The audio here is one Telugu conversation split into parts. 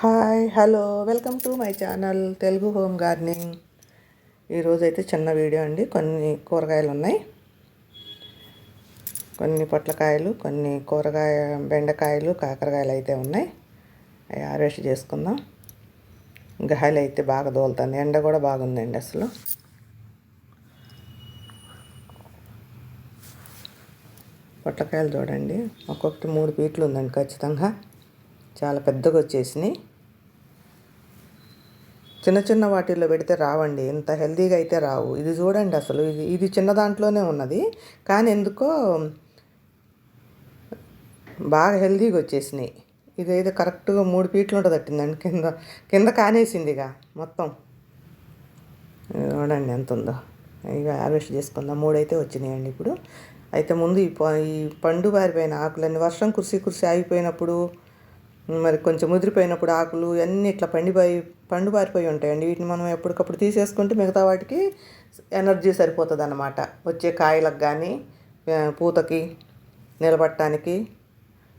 Hi hello. Welcome to my channel Telugu home gardening. ఈరోజైతే చిన్న వీడియో అండి. కొన్ని కూరగాయలు ఉన్నాయి. కొన్ని పొట్లకాయలు కొన్ని కూరగాయ బెండకాయలు కాకరకాయలు అయితే ఉన్నాయి. అవి హార్వెస్ట్ చేసుకుందాం. గాలి అయితే బాగా దోలుతుంది ఎండ కూడా బాగుందండి అసలు. పొట్లకాయలు చూడండి. ఒక్కొక్కటి మూడు పీట్లు ఉందండి ఖచ్చితంగా. చాలా పెద్దగా వచ్చేసినాయి. చిన్న చిన్న వాటిల్లో పెడితే రావండి. ఇంత హెల్తీగా అయితే రావు. ఇది చూడండి అసలు. ఇది ఇది చిన్న దాంట్లోనే ఉన్నది. కానీ ఎందుకో బాగా హెల్తీగా వచ్చేసినాయి. ఇదైతే కరెక్ట్గా మూడు పీట్లు ఉంటుంది అట్టిందండి కింద కింద కానేసిందిగా మొత్తం. చూడండి ఎంత ఉందో. ఇక హార్వెస్ట్ చేసుకుందాం. మూడైతే వచ్చినాయండి ఇప్పుడు. అయితే ముందు ఈ ఈ పండు బారిపోయిన ఆకులన్నీ వర్షం కురిసి కురిసి ఆగిపోయినప్పుడు మరి కొంచెం ముదిరిపోయినప్పుడు ఆకులు అన్నీ ఇట్లా పండిపోయి పండు పారిపోయి ఉంటాయండి. వీటిని మనం ఎప్పటికప్పుడు తీసేసుకుంటే మిగతా వాటికి ఎనర్జీ సరిపోతుంది అన్నమాట వచ్చే కాయలకు కానీ పూతకి నిలబట్టడానికి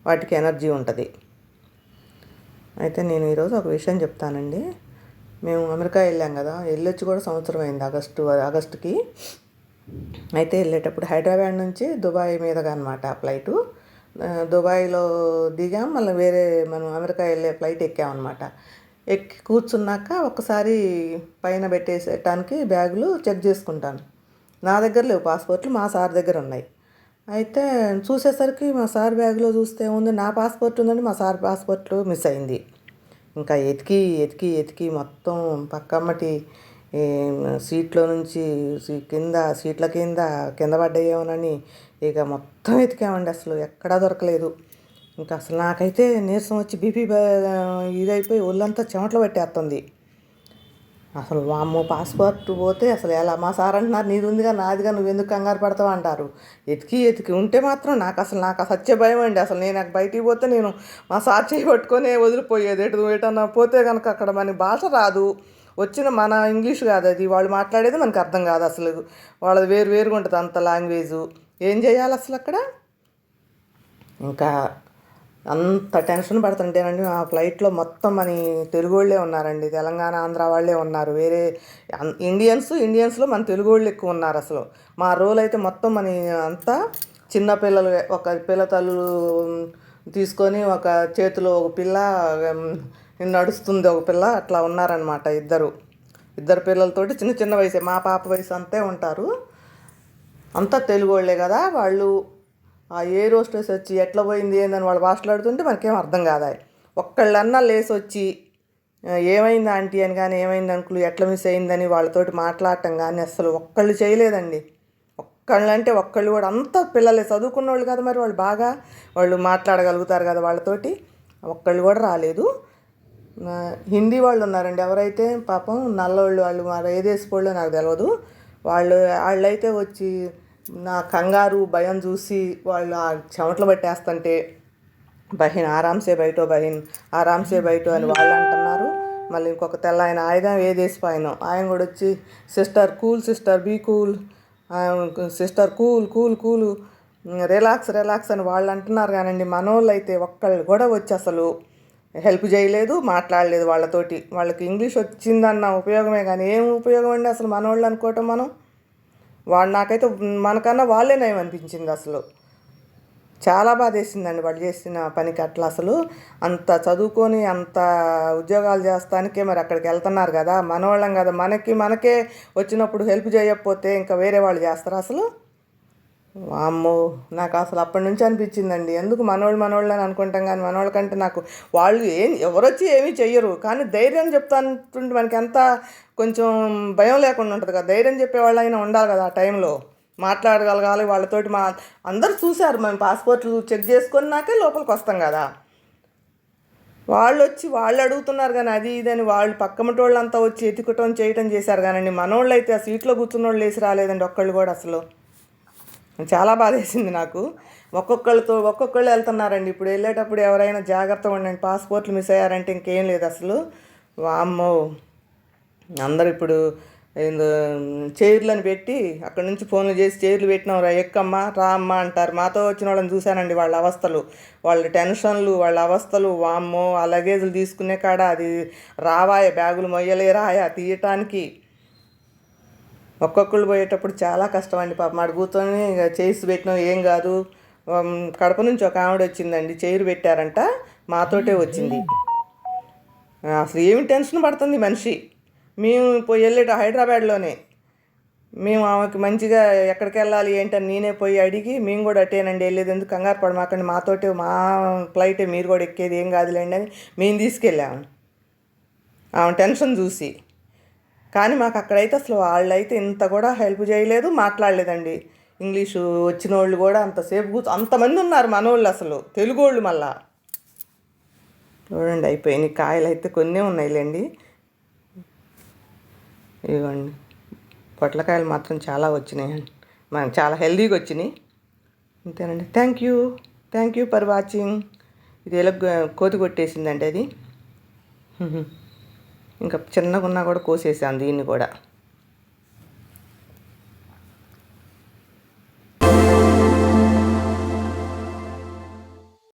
వాటికి ఎనర్జీ ఉంటుంది. అయితే నేను ఈరోజు ఒక విషయం చెప్తానండి. మేము అమెరికా వెళ్ళాం కదా వెళ్ళొచ్చి కూడా సంవత్సరం అయింది ఆగస్టు ఆగస్టుకి. అయితే వెళ్ళేటప్పుడు హైదరాబాద్ నుంచి దుబాయ్ మీదగా అనమాట ఫ్లైటు. దుబాయ్లో దిగాం మళ్ళీ వేరే మనం అమెరికా వెళ్ళే ఫ్లైట్ ఎక్కామన్నమాట. ఎక్కి కూర్చున్నాక ఒకసారి పైన పెట్టేసేటానికి బ్యాగులు చెక్ చేసుకుంటాను. నా దగ్గర లేవు పాస్పోర్ట్లు మా సార్ దగ్గర ఉన్నాయి. అయితే చూసేసరికి మా సార్ బ్యాగ్లో చూస్తే ఉంది నా పాస్పోర్ట్ ఉందని మా సార్ పాస్పోర్ట్ మిస్ అయింది. ఇంకా ఎతికి ఎతికి ఎతికి మొత్తం పక్కమ్మటి సీట్లో నుంచి కింద సీట్ల కింద కింద పడ్డాయేమోనని ఇక మొత్తం ఎతికామండి అసలు. ఎక్కడా దొరకలేదు. ఇంకా అసలు నాకైతే నీరసం వచ్చి బీపీ ఇదైపోయి ఒళ్ళంతా చెమటలు పెట్టేస్తుంది అసలు వామ్మో పాస్పోర్ట్ పోతే అసలు ఎలా మా సార్ అంటున్నారు నీది ఉందిగా నాదిగా నువ్వు ఎందుకు కంగారు పడతావు? అంటారు. ఎతికి ఎతికి ఉంటే మాత్రం నాకు అసలు నాకు సత్య భయం అండి. అసలు నేను నాకు బయటికి పోతే నేను మా సార్ చేయి పట్టుకొని వదిలిపోయేది. ఎటు ఎటన్నా పోతే కనుక అక్కడ మనకి భాష రాదు. వచ్చిన మన ఇంగ్లీష్ కాదు అది. వాళ్ళు మాట్లాడేది మనకు అర్థం కాదు అసలు. వాళ్ళది వేరు వేరుగా ఉంటుంది అంత లాంగ్వేజు. ఏం చేయాలి అసలు అక్కడ? ఇంకా అంత టెన్షన్ పడుతుంటేనండి ఆ ఫ్లైట్లో మొత్తం మన తెలుగు వాళ్ళే ఉన్నారండి. తెలంగాణ ఆంధ్ర వాళ్ళే ఉన్నారు. వేరే ఇండియన్స్ ఇండియన్స్లో మన తెలుగు వాళ్ళు ఎక్కువ ఉన్నారు అసలు. మా రోల్ అయితే మొత్తం మన అంతా చిన్న పిల్లలు ఒక పిల్ల తల్లు తీసుకొని ఒక చేతిలో ఒక పిల్ల నడుస్తుంది ఒక పిల్ల అట్లా ఉన్నారనమాట ఇద్దరు. ఇద్దరు పిల్లలతోటి చిన్న చిన్న వయసే. మా పాప వయసు అంతే ఉంటారు. అంతా తెలుగు వాళ్ళే కదా వాళ్ళు. ఆ ఏ హోస్టెస్ వచ్చి ఎట్లా పోయింది ఏందని వాళ్ళు మాట్లాడుతుంటే మనకేం అర్థం కాదా ఒక్కళ్ళన్నా లేసి వచ్చి ఏమైంది ఆంటీ? అని కానీ ఏమైంది అంకులు? ఎట్లా మిస్ అయిందని? వాళ్ళతోటి మాట్లాడటం కానీ అసలు ఒక్కళ్ళు చేయలేదండి. ఒక్కళ్ళు అంటే ఒక్కళ్ళు కూడా అంత పిల్లలే చదువుకున్న వాళ్ళు కదా మరి వాళ్ళు బాగా. వాళ్ళు మాట్లాడగలుగుతారు కదా వాళ్ళతోటి. ఒక్కళ్ళు కూడా రాలేదు. హిందీ వాళ్ళు ఉన్నారండి ఎవరైతే పాపం నల్లవాళ్ళు వాళ్ళు మరి ఏ దేశపోళ్ళో నాకు తెలియదు వాళ్ళు వాళ్ళైతే వచ్చి నా కంగారు భయం చూసి వాళ్ళు ఆ చెమటలు పట్టేస్తుంటే బహిన్ ఆరాంసే బయటో బహిన్ ఆరాంసే బయటో అని వాళ్ళు అంటున్నారు. మళ్ళీ ఇంకొక తెల్ల ఆయన ఆయన ఏ దేశపాయనో? ఆయన కూడా వచ్చి sister cool sister be cool sister cool cool cool relax relax అని వాళ్ళు అంటున్నారు. కానండి మనోళ్ళు అయితే ఒక్కళ్ళు కూడా వచ్చి అసలు హెల్ప్ చేయలేదు మాట్లాడలేదు వాళ్ళతోటి. వాళ్ళకి ఇంగ్లీష్ వచ్చిందన్న ఉపయోగమే కానీ ఏం ఉపయోగం అండి అసలు మనోళ్ళు అనుకోవటం మనం? వాడు నాకైతే మనకన్నా వాళ్ళే నయం అనిపించింది అసలు. చాలా బాధ వేసిందండి వాళ్ళు చేసిన పనికి అట్లా అసలు. అంత చదువుకొని అంత ఉద్యోగాలు చేస్తానికే మరి అక్కడికి వెళ్తున్నారు కదా. మనవాళ్ళం కదా. మనకి మనకే వచ్చినప్పుడు హెల్ప్ చేయకపోతే ఇంకా వేరే వాళ్ళు చేస్తారా అసలు. అమ్మో నాకు అసలు అప్పటి నుంచి అనిపించిందండి. ఎందుకు మనోళ్ళు మనోళ్ళు అని అనుకుంటాం కానీ మనోళ్ళ కంటే నాకు వాళ్ళు ఏం ఎవరొచ్చి ఏమీ చెయ్యరు. కానీ ధైర్యం చెప్తాంటుంటే మనకి ఎంత కొంచెం భయం లేకుండా ఉంటుంది కదా. ధైర్యం చెప్పేవాళ్ళు అయినా ఉండాలి కదా ఆ టైంలో. మాట్లాడగలగాలి వాళ్ళతోటి మా అందరు చూశారు. మేము పాస్పోర్ట్లు చెక్ చేసుకున్నాకే లోపలికి వస్తాం కదా. వాళ్ళు వచ్చి వాళ్ళు అడుగుతున్నారు కానీ అది ఇదని వాళ్ళు పక్కమటి వాళ్ళంతా వచ్చి ఎతికటం చేయటం చేశారు కానీ మనోళ్ళు అయితే ఆ సీట్లో కూర్చున్న వాళ్ళు వేసి రాలేదండి ఒక్కళ్ళు కూడా అసలు. చాలా బాధేసింది నాకు. ఒక్కొక్కళ్ళతో ఒక్కొక్కళ్ళు వెళ్తున్నారండి. ఇప్పుడు వెళ్ళేటప్పుడు ఎవరైనా జాగ్రత్తగా ఉండండి. పాస్పోర్ట్లు మిస్ అయ్యారంటే ఇంకేం లేదు అసలు. వామ్మో. అందరు ఇప్పుడు ఏందో చైర్లను పెట్టి అక్కడ నుంచి ఫోన్లు చేసి చైర్లు పెట్టినాం రా ఎక్కమ్మా? రా అమ్మా అంటారు. మాతో వచ్చిన వాళ్ళని చూశానండి వాళ్ళ అవస్థలు. వాళ్ళ టెన్షన్లు వాళ్ళ అవస్థలు. వామ్మో ఆ లగేజ్లు తీసుకునే కాడ అది రావాయ. బ్యాగులు మొయ్యలేరాయా తీయటానికి. ఒక్కొక్కళ్ళు పోయేటప్పుడు చాలా కష్టం అండి పాప. మాడు కూర్చొని ఇక చేసి పెట్టినాం ఏం కాదు. కడప నుంచి ఒక ఆవిడ వచ్చిందండి చైర్ పెట్టారంట మాతోటే వచ్చింది. అసలు ఏమి టెన్షన్ పడుతుంది మనిషి. మేము పోయి వెళ్ళేట హైదరాబాద్లోనే. మేము ఆమెకి మంచిగా ఎక్కడికి వెళ్ళాలి ఏంటని నేనే పోయి అడిగి మేము కూడా అటేనండి వెళ్ళేది. ఎందుకు కంగారు పడమాకండి మాతోటే మా ఫ్లైటే మీరు కూడా ఎక్కేది ఏం కాదులేండి అని మేము తీసుకెళ్ళాము. ఆమె టెన్షన్ చూసి. కానీ మాకు అక్కడైతే అసలు వాళ్ళైతే ఇంత కూడా హెల్ప్ చేయలేదు మాట్లాడలేదండి. ఇంగ్లీషు వచ్చిన వాళ్ళు కూడా అంతసేపు కూర్చో అంతమంది ఉన్నారు మనోళ్ళు అసలు తెలుగు వాళ్ళు మళ్ళా. చూడండి అయిపోయినాయి కాయలు అయితే కొన్ని ఉన్నాయిలేండి. ఇదిగోండి పొట్లకాయలు మాత్రం చాలా వచ్చినాయండి మనకు చాలా హెల్దీగా వచ్చినాయి. అంతేనండి thank you. Thank you for watching. ఇది ఎలా కోతి కొట్టేసిందండి అది. ఇంకా చిన్నగా ఉన్నా కూడా కోసేసాను దీన్ని కూడా.